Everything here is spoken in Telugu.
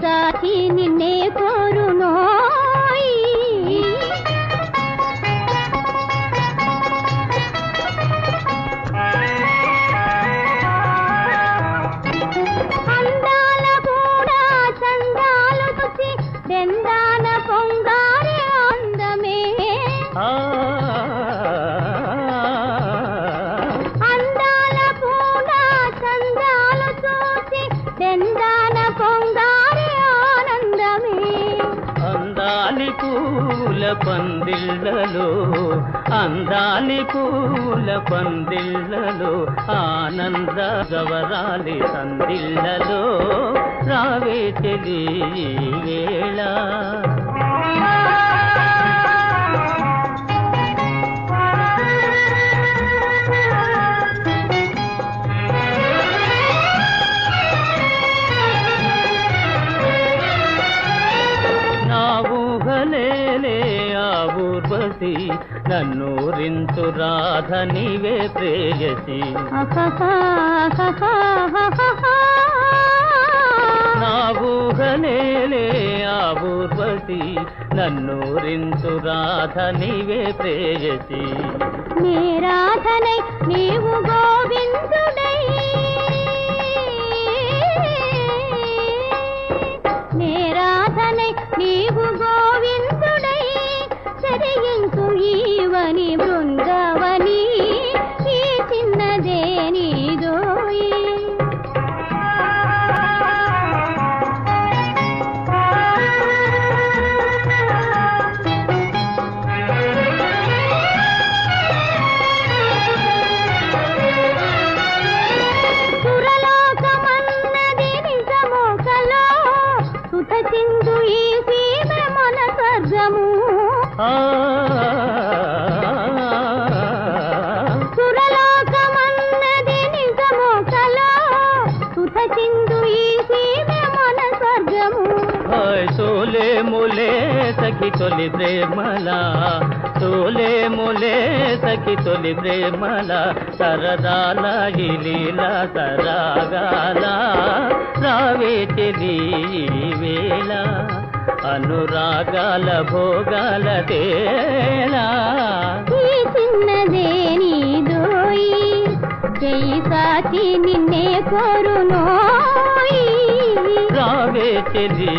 సాచి నిన్నే కోరునోయ్ అందాల కూడా చందాలు చూసి బెందాన పొంగారే అందమే. అందాల కూడా చందాలు చూసి బెందా అందాని పూల పందిళ్ళలో అందాని పూల పందిళ్ళలో ఆనంద గవరాలి సందిళ్ళలో రావే చెలి ప్రేయసి నన్ను రింతు రాధ నీవే ప్రేయసి. నా ఊహలేలే ఆ ఊర్వశి నన్నూరించు రాధ నీవే ప్రేయసి. నీరాధనై ఈ సీమ మన స్వర్గము ఆ. సురలోకమన్నది నిజము కలో. సుత సింధు ఈ సీమ మన స్వర్గము హాయ్ సోలే ములే సఖి తొలి ప్రేమల సోలే ములే సఖి తొలి ప్రేమల సరదాల ఈ లీల సరాగాల రావే చెలి ఈ వేళ అనురాగాల భోగాల తేలా ఈ చిన్నదే నీదోయి చెయ్యి సాచి నిన్నే కోరునోయి రావే చెలి